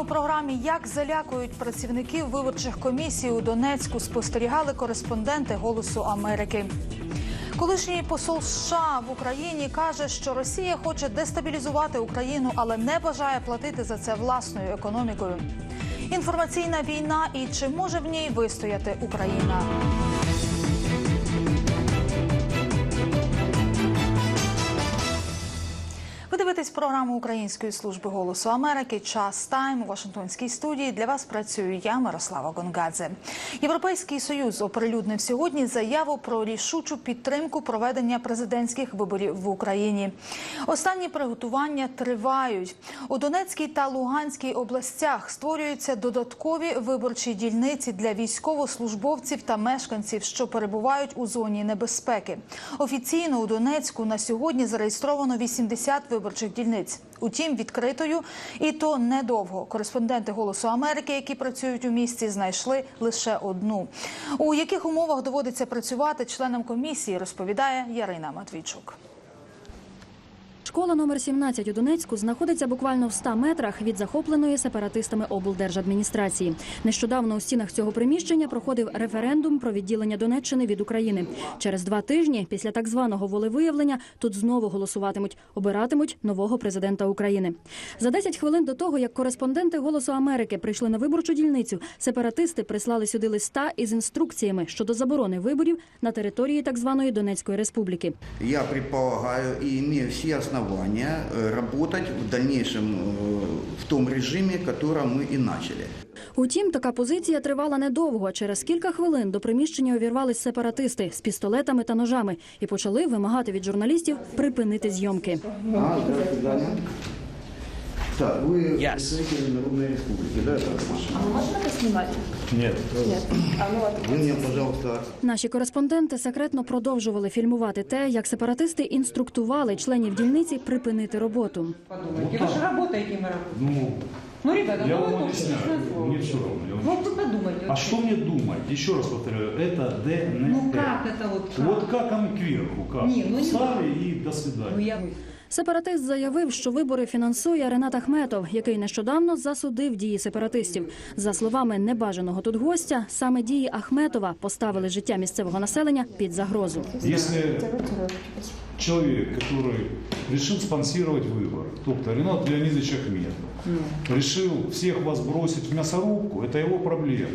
у програмі Як залякують працівників виборчих комісій у Донецьку спостерігали кореспонденти Голосу Америки. Колишній посол США в Україні каже, що Росія хоче дестабілізувати Україну, але не бажає платити за це власною економікою. Інформаційна війна і чи може в ній вистояти Україна? Дивитесь програму Української служби голосу Америки. Час тайм у Вашингтонській студії. Для вас працюю я, Мирослава Гонгадзе. Європейський союз оприлюднив сьогодні заяву про рішучу підтримку проведення президентських виборів в Україні. Останні приготування тривають у Донецькій та Луганській областях. Створюються додаткові виборчі дільниці для військовослужбовців та мешканців, що перебувають у зоні небезпеки. Офіційно у Донецьку на сьогодні зареєстровано 80 виборчих дільниць. Утім, відкритою і то недовго. Кореспонденти Голосу Америки, які працюють у місті, знайшли лише одну. У яких умовах доводиться працювати членам комісії, розповідає Ярина Матвійчук. Школа номер 17 у Донецьку знаходиться буквально в 100 метрах від захопленої сепаратистами облдержадміністрації. Нещодавно у стінах цього приміщення проходив референдум про відділення Донеччини від України. Через два тижні після так званого волевиявлення тут знову голосуватимуть, обиратимуть нового президента України. За 10 хвилин до того, як кореспонденти Голосу Америки прийшли на виборчу дільницю, сепаратисти прислали сюди листа із інструкціями щодо заборони виборів на території так званої Донецької республіки. Я предполагаю и имею все основания э, работать в дальнейшем э, в том режиме, которым мы и начали. Утім, така позиція тривала недовго. Через кілька хвилин до приміщення увірвались сепаратисти з пістолетами та ножами і почали вимагати від журналістів припинити зйомки. А, здравствуйте, Даня. Так, вы Yes. представитель Народной Республики, да, это ваше? А мы можем это снимать? Нет. Нет. А ну вот. Вы мне, пожалуйста, Наші кореспонденти секретно продовжували фільмувати те, як сепаратисти інструктували членів дільниці припинити роботу. подумайте. Вы же работаете, мы работаем. Ну, Ну, ребята, я ну вам это объясняю. честное слово. Мне все равно. я вам- Ну, вы подумайте. А что мне думать? Еще раз повторяю, это ДНР. Ну, как это вот как? Вот как они кверху, как? Не, ну не Встали и до свидания. Ну, я... Сепаратист заявив, що вибори фінансує Ренат Ахметов, який нещодавно засудив дії сепаратистів. За словами небажаного тут гостя, саме дії Ахметова поставили життя місцевого населення під загрозу. Если человек, который решил спонсировать выборы, тобто Ренат Леонидович Ахметов, решил всех вас бросить в мясорубку, это его проблема.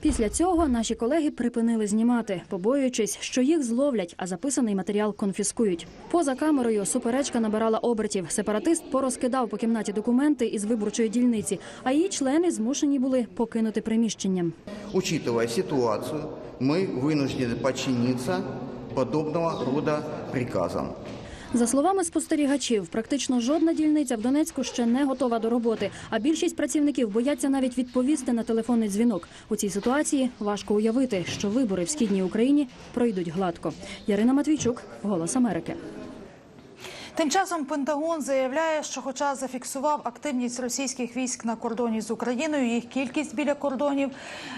Після цього наші колеги припинили знімати, побоюючись, що їх зловлять, а записаний матеріал конфіскують. Поза камерою суперечка набирала обертів. Сепаратист порозкидав по кімнаті документи із виборчої дільниці, а її члени змушені були покинути приміщення. учитывая ситуацию, мы вынуждены подчиниться подобного рода приказам. За словами спостерігачів, практично жодна дільниця в Донецьку ще не готова до роботи, а більшість працівників бояться навіть відповісти на телефонний дзвінок. У цій ситуації важко уявити, що вибори в східній Україні пройдуть гладко. Ярина Матвійчук, Голос Америки. Тим часом Пентагон заявляє, що, хоча зафіксував активність російських військ на кордоні з Україною, їх кількість біля кордонів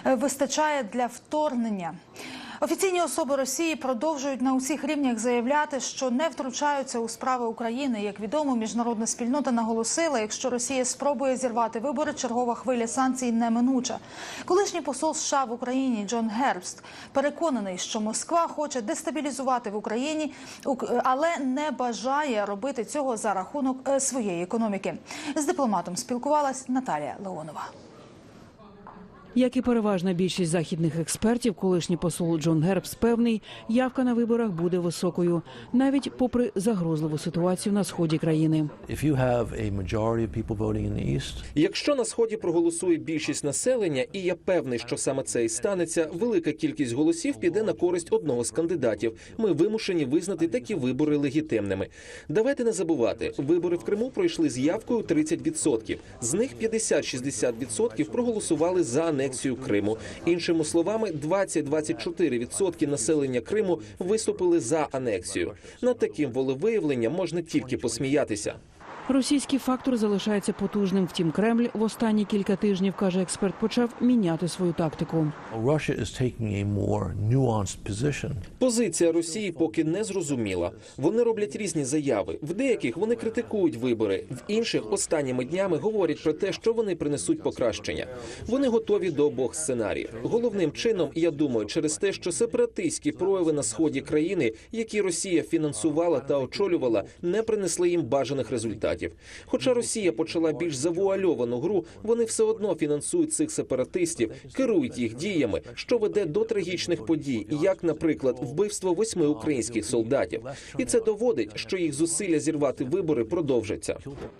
е, вистачає для вторгнення. Офіційні особи Росії продовжують на усіх рівнях заявляти, що не втручаються у справи України. Як відомо, міжнародна спільнота наголосила, якщо Росія спробує зірвати вибори, чергова хвиля санкцій неминуча. Колишній посол США в Україні Джон Гербст переконаний, що Москва хоче дестабілізувати в Україні, ук- але не бажає робити цього за рахунок е, своєї економіки. З дипломатом спілкувалась Наталія Леонова. Як і переважна більшість західних експертів, колишній посол Джон Гербс певний, явка на виборах буде високою, навіть попри загрозливу ситуацію на сході країни. Якщо на сході проголосує більшість населення, і я певний, що саме це і станеться, велика кількість голосів піде на користь одного з кандидатів. Ми вимушені визнати такі вибори легітимними. Давайте не забувати, вибори в Криму пройшли з явкою 30%. З них 50-60% проголосували за анексію Криму. Іншими словами, 20-24% населення Криму виступили за анексію. Над таким волевиявленням можна тільки посміятися. Російський фактор залишається потужним. Втім, Кремль в останні кілька тижнів каже експерт, почав міняти свою тактику. Позиція Росії поки не зрозуміла. Вони роблять різні заяви. В деяких вони критикують вибори, в інших останніми днями говорять про те, що вони принесуть покращення. Вони готові до обох сценаріїв. Головним чином, я думаю, через те, що сепаратистські прояви на сході країни, які Росія фінансувала та очолювала, не принесли їм бажаних результатів. Хоча Росія почала більш завуальовану гру, вони все одно фінансують цих сепаратистів, керують їх діями, що веде до трагічних подій, як, наприклад, вбивство восьми українських солдатів. І це доводить, що їх зусилля зірвати вибори продовжаться.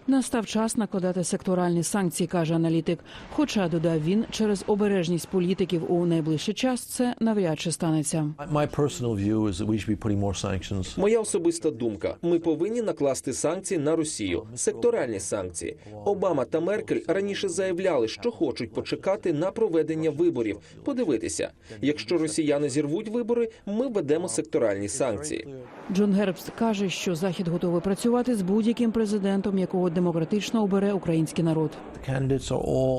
Настав час накладати секторальні санкції, каже аналітик. Хоча додав він, через обережність політиків у найближчий час це навряд чи станеться. Моя особиста думка: ми повинні накласти санкції на Росію, секторальні санкції. Обама та Меркель раніше заявляли, що хочуть почекати на проведення виборів. Подивитися, якщо росіяни зірвуть вибори, ми введемо секторальні санкції. Джон Гербст каже, що захід готовий працювати з будь-яким президентом, якого демократично обере український народ.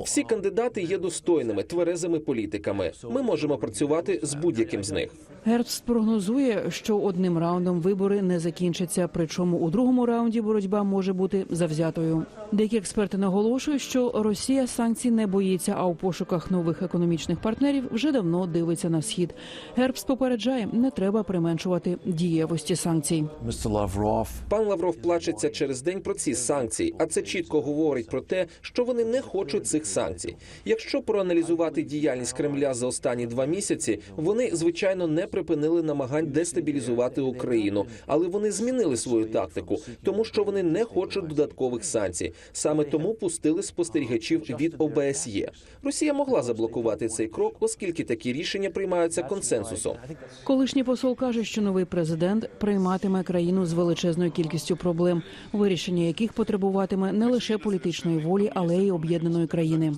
Всі кандидати є достойними, тверезими політиками. Ми можемо працювати з будь-яким з них. Гербст прогнозує, що одним раундом вибори не закінчаться. Причому у другому раунді боротьба може бути завзятою. Деякі експерти наголошують, що Росія санкцій не боїться, а у пошуках нових економічних партнерів вже давно дивиться на схід. Гербст попереджає, не треба применшувати дієвості санкцій. Пан Лавров плачеться через день про ці санкції, а це чітко говорить про те, що вони не хочуть цих санкцій. Якщо проаналізувати діяльність Кремля за останні два місяці, вони звичайно не припинили намагань дестабілізувати Україну, але вони змінили свою тактику, тому що вони не хочуть додаткових санкцій. Саме тому пустили спостерігачів від ОБСЄ. Росія могла заблокувати цей крок, оскільки такі рішення приймаються консенсусом. Колишній посол каже, що новий президент прийматиме країну з величезною кількістю проблем, вирішення яких потребуватиме не лише політичної волі, але й об'єднаної країни.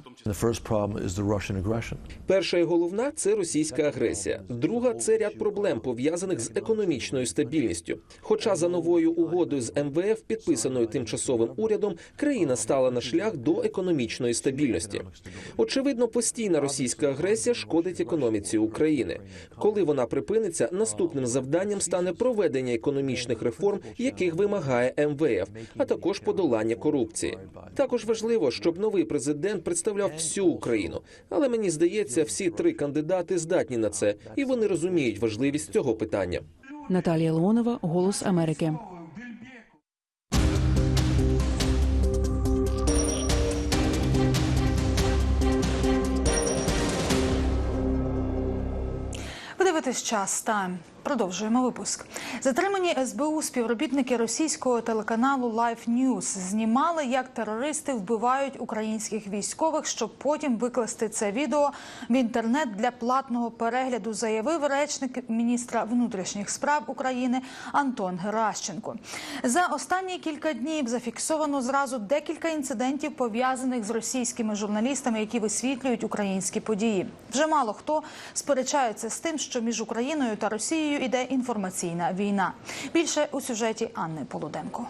Перша і головна це російська агресія. Друга це ряд проблем пов'язаних з економічною стабільністю. Хоча за новою угодою з МВФ, підписаною тимчасовим урядом, країна стала на шлях до економічної стабільності. Очевидно, постійна російська агресія шкодить економіці України. Коли вона припиниться, наступним завданням стане проведення економічних реформ, яких вимагає МВФ, а також подолання корупції. Також важливо, щоб новий президент представляв всю Україну. Але мені здається, всі три кандидати здатні на це, і вони розуміють важливість цього питання. Наталія Леонова, Голос Америки. Дивитесь час тайм. Продовжуємо випуск. Затримані СБУ співробітники російського телеканалу Life News знімали, як терористи вбивають українських військових, щоб потім викласти це відео в інтернет для платного перегляду, заявив речник міністра внутрішніх справ України Антон Геращенко. За останні кілька днів зафіксовано зразу декілька інцидентів пов'язаних з російськими журналістами, які висвітлюють українські події. Вже мало хто сперечається з тим, що між Україною та Росією іде інформаційна війна. Більше у сюжеті Анни Полуденко.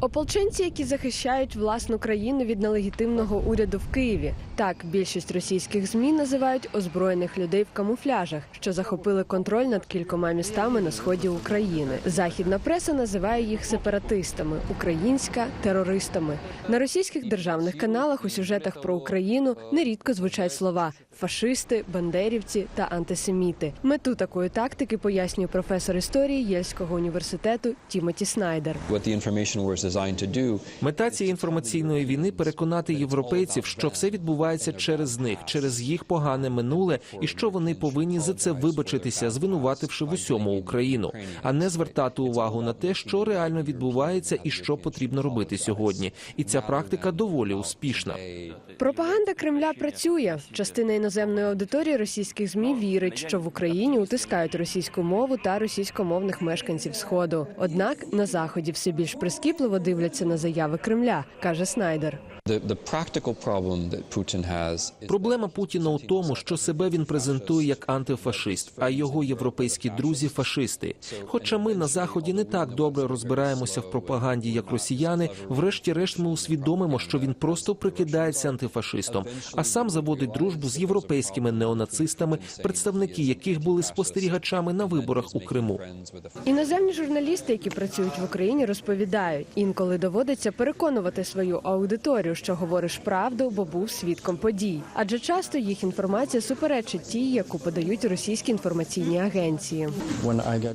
Ополченці, які захищають власну країну від нелегітимного уряду в Києві. Так більшість російських змі називають озброєних людей в камуфляжах, що захопили контроль над кількома містами на сході України. Західна преса називає їх сепаратистами, українська терористами. На російських державних каналах у сюжетах про Україну нерідко звучать слова фашисти, бандерівці та антисеміти. Мету такої тактики пояснює професор історії Єльського університету Тімоті Снайдер. Мета цієї інформаційної війни переконати європейців, що все відбувається через них, через їх погане минуле, і що вони повинні за це вибачитися, звинувативши в усьому Україну, а не звертати увагу на те, що реально відбувається і що потрібно робити сьогодні. І ця практика доволі успішна. Пропаганда Кремля працює. Частина іноземної аудиторії російських змі вірить, що в Україні утискають російську мову та російськомовних мешканців сходу. Однак на заході все більш прискіпливо дивляться на заяви Кремля, каже Снайдер. The, the practical problem that Putin has is Проблема Путіна у тому, що себе він презентує як антифашист, а його європейські друзі фашисти. Хоча ми на заході не так добре розбираємося в пропаганді, як росіяни, врешті-решт ми усвідомимо, що він просто прикидається антифашистом, а сам заводить дружбу з європейськими неонацистами, представники яких були спостерігачами на виборах у Криму. Іноземні журналісти, які працюють в Україні, розповідають, інколи доводиться переконувати свою аудиторію, що говориш правду, бо був свідком подій. Адже часто їх інформація суперечить тій, яку подають російські інформаційні агенції.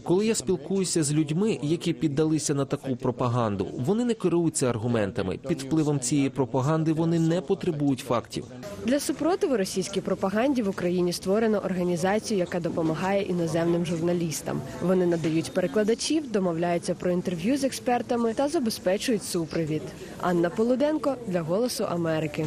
Коли я спілкуюся з людьми, які піддалися на таку пропаганду, вони не керуються аргументами. Під впливом цієї пропаганди вони не потребують фактів. Для супротиву російській пропаганді в Україні створено організацію, яка допомагає іноземним журналістам. Вони надають перекладачів, домовляються про інтерв'ю з експертами та забезпечують супровід. Анна Полуденко для Голосу Америки.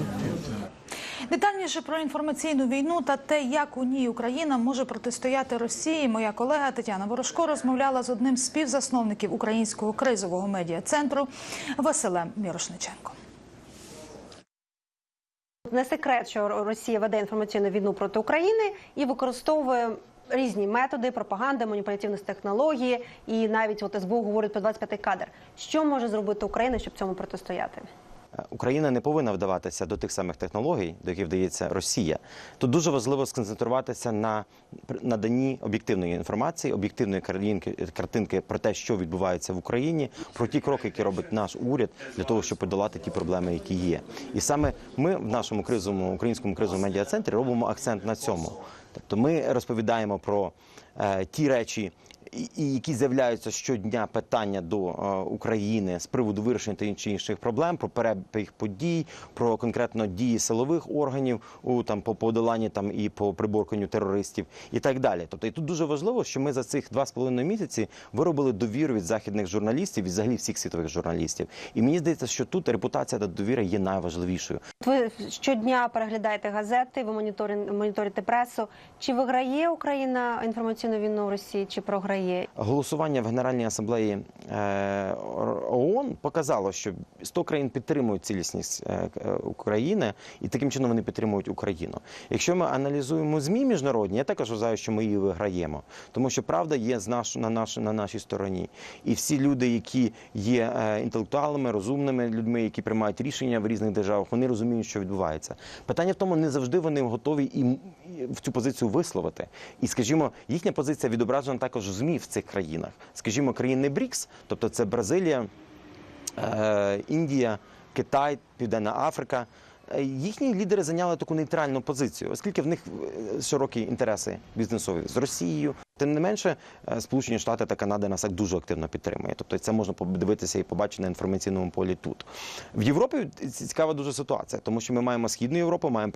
Детальніше про інформаційну війну та те, як у ній Україна може протистояти Росії. Моя колега Тетяна Ворожко розмовляла з одним з співзасновників українського кризового медіа центру Василем Мірошниченком. Не секрет, що Росія веде інформаційну війну проти України і використовує різні методи пропаганди, маніпулятивних технології, і навіть от СБУ говорить про 25-й кадр. Що може зробити Україна, щоб цьому протистояти? Україна не повинна вдаватися до тих самих технологій, до яких вдається Росія. Тут дуже важливо сконцентруватися на наданні об'єктивної інформації, об'єктивної картинки, картинки про те, що відбувається в Україні, про ті кроки, які робить наш уряд для того, щоб подолати ті проблеми, які є. І саме ми в нашому кризовому українському кризовому медіа центрі робимо акцент на цьому. Тобто, ми розповідаємо про е, ті речі і- які з'являються щодня питання до е, України з приводу вирішення та інших інших проблем, про перебіг подій, про конкретно дії силових органів у там по подоланні там і по приборканню терористів і так далі. Тобто, і тут дуже важливо, що ми за цих два з половиною місяці виробили довіру від західних журналістів і взагалі всіх світових журналістів. І мені здається, що тут репутація та довіра є найважливішою. Ви щодня переглядаєте газети, ви моніторите пресу. Чи виграє Україна інформаційну війну в Росії, чи програє? Голосування в Генеральній асамблеї е, ООН показало, що 100 країн підтримують цілісність е, е, України, і таким чином вони підтримують Україну. Якщо ми аналізуємо змі міжнародні, я також вважаю, що ми її виграємо, тому що правда є з наш, на, наш, на нашій стороні. І всі люди, які є інтелектуалами, розумними людьми, які приймають рішення в різних державах, вони розуміють, що відбувається. Питання в тому, не завжди вони готові і в цю позицію висловити. І скажімо, їхня позиція відображена також в ЗМІ в цих країнах. Скажімо, країни БРІКС, тобто це Бразилія, е, Індія, Китай, Південна Африка. е, Їхні лідери зайняли таку нейтральну позицію, оскільки в них е, широкі інтереси бізнесові з Росією. Тим не менше, е, Сполучені Штати та Канада нас так дуже активно підтримує. Тобто це можна подивитися і побачити на інформаційному полі тут. В Європі цікава дуже ситуація, тому що ми маємо Східну Європу, маємо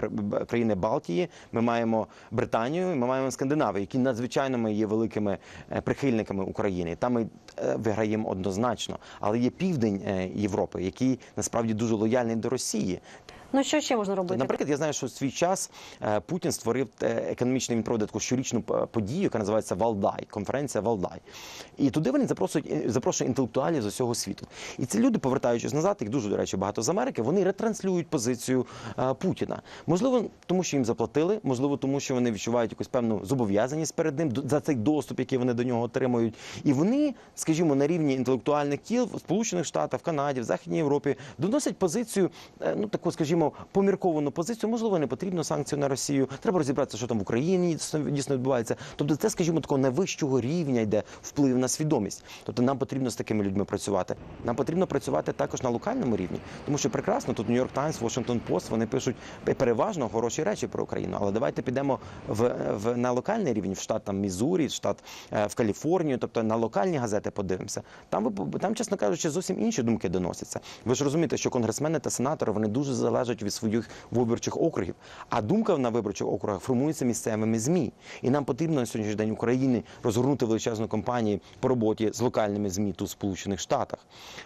країни Балтії, ми маємо Британію, ми маємо Скандинавію, які надзвичайно ми є великими е, прихильниками України. Там ми е, виграємо однозначно. Але є південь Європи, який насправді дуже лояльний до Росії. Ну що ще можна робити? Наприклад, я знаю, що в свій час е, Путін створив е, економічний він таку щорічну подію, яка називається Валдай, конференція Валдай. І туди вони запрошують е, запрошують інтелектуалів з усього світу. І ці люди, повертаючись назад, їх дуже до речі, багато з Америки, вони ретранслюють позицію е, Путіна. Можливо, тому що їм заплатили, можливо, тому що вони відчувають якусь певну зобов'язаність перед ним за цей доступ, який вони до нього отримують. І вони, скажімо, на рівні інтелектуальних кіл в Сполучених Штатах, в Канаді, в Західній Європі доносять позицію, е, ну таку, скажімо, помірковану позицію. Можливо, не потрібно санкцію на Росію. Треба розібратися, що там в Україні дійсно відбувається. Тобто, це, скажімо, такого найвищого рівня йде вплив на свідомість. Тобто, нам потрібно з такими людьми працювати. Нам потрібно працювати також на локальному рівні, тому що прекрасно тут Нью-Йорк Таймс, Washington Post, вони пишуть переважно хороші речі про Україну. Але давайте підемо в, в на локальний рівень, в штат там Мізурі, в штат е, в Каліфорнію, тобто на локальні газети подивимося. Там ви там, чесно кажучи, зовсім інші думки доносяться. Ви ж розумієте, що конгресмени та сенатори вони дуже залежать залежать від своїх виборчих округів. А думка на виборчих округах формується місцевими змі. І нам потрібно на сьогоднішній день України розгорнути величезну кампанію по роботі з локальними змі тут в Сполучених Штатах.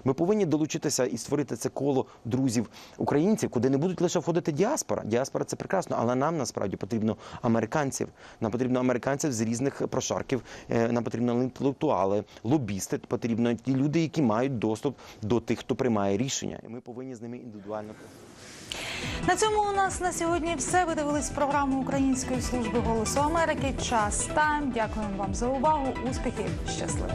Ми повинні долучитися і створити це коло друзів українців, куди не будуть лише входити діаспора. Діаспора це прекрасно, але нам насправді потрібно американців. Нам потрібно американців з різних прошарків. е, Нам потрібно інтелектуали, лобісти. Потрібно ті люди, які мають доступ до тих, хто приймає рішення. І ми повинні з ними індивідуально. На цьому у нас на сьогодні все. Ви дивились програму Української служби голосу Америки. Час там. Дякуємо вам за увагу. Успіхів. Щасливо.